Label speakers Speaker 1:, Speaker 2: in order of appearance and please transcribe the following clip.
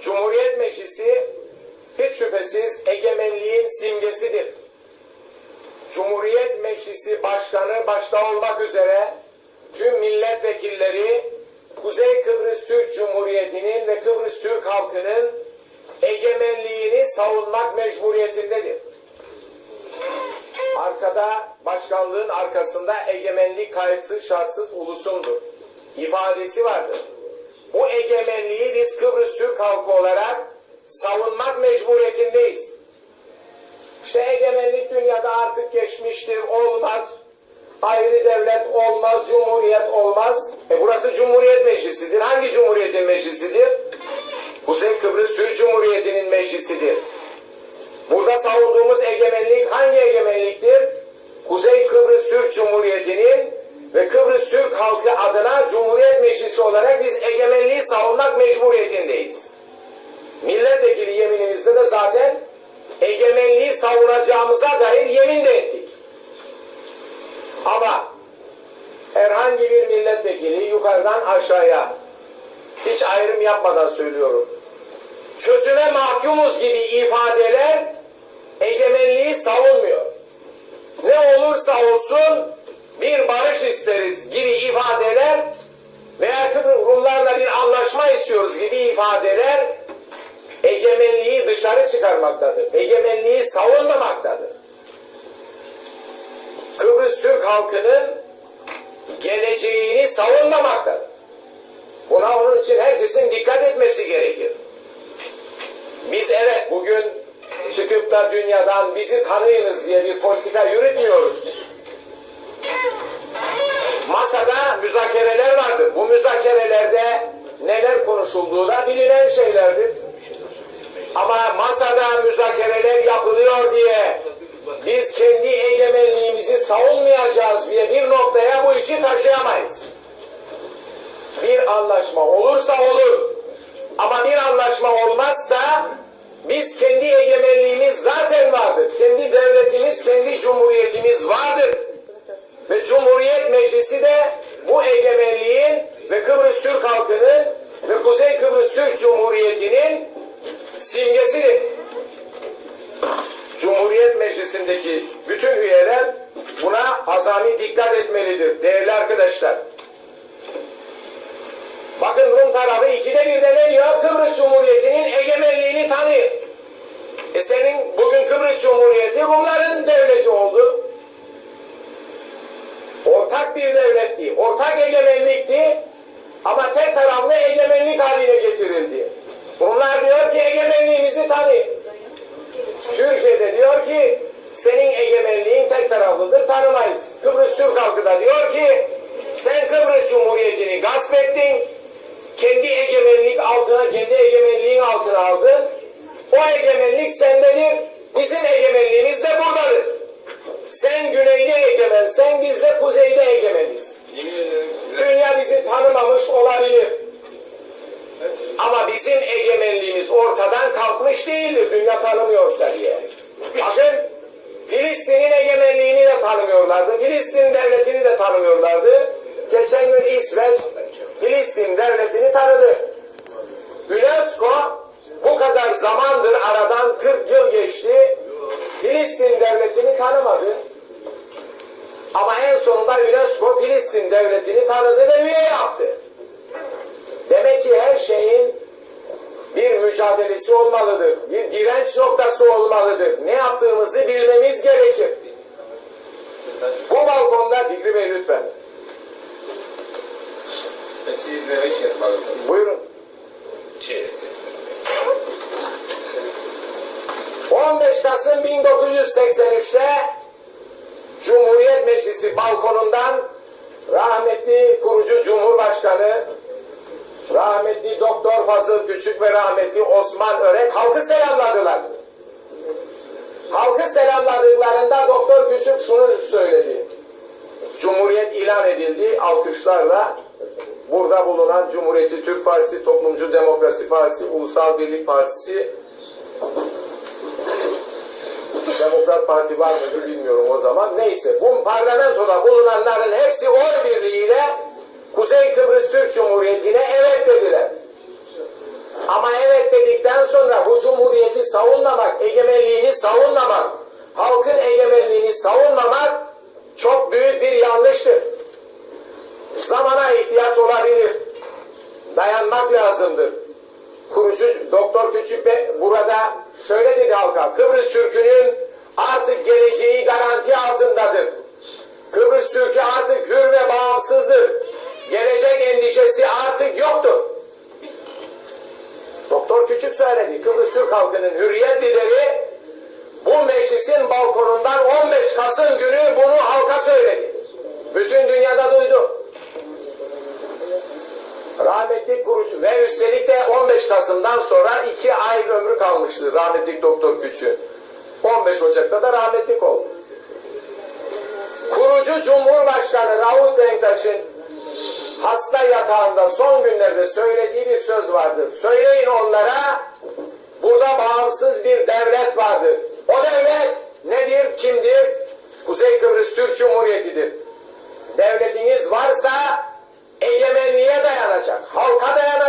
Speaker 1: Cumhuriyet Meclisi hiç şüphesiz egemenliğin simgesidir. Cumhuriyet Meclisi Başkanı başta olmak üzere tüm milletvekilleri Kuzey Kıbrıs Türk Cumhuriyeti'nin ve Kıbrıs Türk halkının egemenliğini savunmak mecburiyetindedir. Arkada başkanlığın arkasında egemenlik kayıtsız şartsız ulusundur. ifadesi vardır. Bu egemenliği biz Kıbrıs Türk halkı olarak savunmak mecburiyetindeyiz. İşte egemenlik dünyada artık geçmiştir, olmaz. Ayrı devlet olmaz, cumhuriyet olmaz. E burası Cumhuriyet Meclisi'dir. Hangi Cumhuriyet'in meclisidir? Kuzey Kıbrıs Türk Cumhuriyeti'nin meclisidir. Burada savunduğumuz egemenlik hangi egemenliktir? Kuzey Kıbrıs Türk Cumhuriyeti'nin ve Kıbrıs Türk halkı adına Cumhuriyet Meclisi olarak biz egemenliği savunmak mecburiyetindeyiz. Milletvekili yeminimizde de zaten egemenliği savunacağımıza dair yemin de ettik. Ama herhangi bir milletvekili yukarıdan aşağıya hiç ayrım yapmadan söylüyorum. Çözüme mahkumuz gibi ifadeler egemenliği savunmuyor. Ne olursa olsun bir barış isteriz gibi ifadeler veya Rumlarla bir anlaşma istiyoruz gibi ifadeler egemenliği dışarı çıkarmaktadır. Egemenliği savunmamaktadır. Kıbrıs Türk halkının geleceğini savunmamaktadır. Buna onun için herkesin dikkat etmesi gerekir. Biz evet bugün çıkıp da dünyadan bizi tanıyınız diye bir politika yürütmüyoruz. Masada müzakereler vardır. Bu müzakerelerde neler konuşulduğu da bilinen şeylerdir. Ama masada müzakereler yapılıyor diye biz kendi egemenliğimizi savunmayacağız diye bir noktaya bu işi taşıyamayız. Bir anlaşma olursa olur. Ama bir anlaşma olmazsa biz kendi egemenliğimiz zaten vardır. Kendi devletimiz, kendi cumhuriyetimiz vardır. Ve Cumhuriyet Meclisi de bu egemenliğin ve Kıbrıs Türk halkının ve Kuzey Kıbrıs Türk Cumhuriyeti'nin simgesidir. Cumhuriyet Meclisi'ndeki bütün üyeler buna azami dikkat etmelidir değerli arkadaşlar. Bakın Rum tarafı ikide birde ne diyor? Kıbrıs Cumhuriyeti'nin egemenliğini tanıyor. E senin bugün Kıbrıs Cumhuriyeti Rumların devleti oldu. Ortak bir devletti, ortak egemenlikti ama tek taraflı egemenlik haline getirildi. Rumlar diyor ki egemenliğimizi tanıyor. Türkiye'de diyor ki senin egemenliğin tek taraflıdır tanımayız. Kıbrıs Türk halkı da diyor ki sen Kıbrıs Cumhuriyeti'ni gasp ettin. Kendi egemenlik altına, kendi egemenliğin altına aldın. O egemenlik sendedir. Bizim egemenliğimiz de buradadır. Sen güneyde egemensen biz de kuzeyde egemeniz. Dünya bizi tanımamış olabilir. Ama bizim egemenliğimiz ortadan kalkmış değildir. Dünya tanımıyorsa diye. Bakın Filistin'in egemenliğini de tanımıyorlardı. Filistin devletini de tanımıyorlardı. Geçen gün İsveç Filistin devletini tanıdı. UNESCO bu kadar zamandır aradan 40 yıl geçti. Filistin devletini tanımadı. Ama en sonunda UNESCO Filistin devletini tanıdı ve üye yaptı. Demek ki her şeyin bir mücadelesi olmalıdır. Bir direnç noktası olmalıdır. Ne yaptığımızı bilmemiz gerekir. Bu balkonda Fikri Bey lütfen.
Speaker 2: Ben sizi dinlemek için
Speaker 1: 15 Kasım 1983'te Cumhuriyet Meclisi balkonundan rahmetli kurucu Cumhurbaşkanı rahmetli Doktor Fazıl Küçük ve rahmetli Osman Örek halkı selamladılar. Halkı selamladıklarında Doktor Küçük şunu söyledi. Cumhuriyet ilan edildi alkışlarla. Burada bulunan Cumhuriyetçi Türk Partisi, Toplumcu Demokrasi Partisi, Ulusal Birlik Partisi, Demokrat Parti var mıydı bilmiyorum o zaman. Neyse bu parlamentoda bulunanların hepsi oy birliğiyle Kuzey Kıbrıs Türk Cumhuriyeti'ne evet dediler. Ama evet dedik geldikten sonra bu cumhuriyeti savunmamak, egemenliğini savunmamak, halkın egemenliğini savunmamak çok büyük bir yanlıştır. Zamana ihtiyaç olabilir. Dayanmak lazımdır. Kurucu Doktor Küçük Bey burada şöyle dedi halka. Kıbrıs Türk'ünün artık geleceği garanti altındadır. Kıbrıs Türk'ü artık hür ve bağımsızdır. Gelecek endişesi artık yoktur. Doktor Küçük söyledi. Kıbrıs Türk halkının hürriyet lideri bu meclisin balkonundan 15 Kasım günü bunu Kasım'dan sonra 2 ay ömrü kalmıştı rahmetli Doktor Küçük. 15 Ocak'ta da rahmetlik oldu. Kurucu Cumhurbaşkanı Rauf Denktaş'ın hasta yatağında son günlerde söylediği bir söz vardır. Söyleyin onlara burada bağımsız bir devlet vardır. O devlet nedir, kimdir? Kuzey Kıbrıs Türk Cumhuriyeti'dir. Devletiniz varsa egemenliğe dayanacak, halka dayanacak,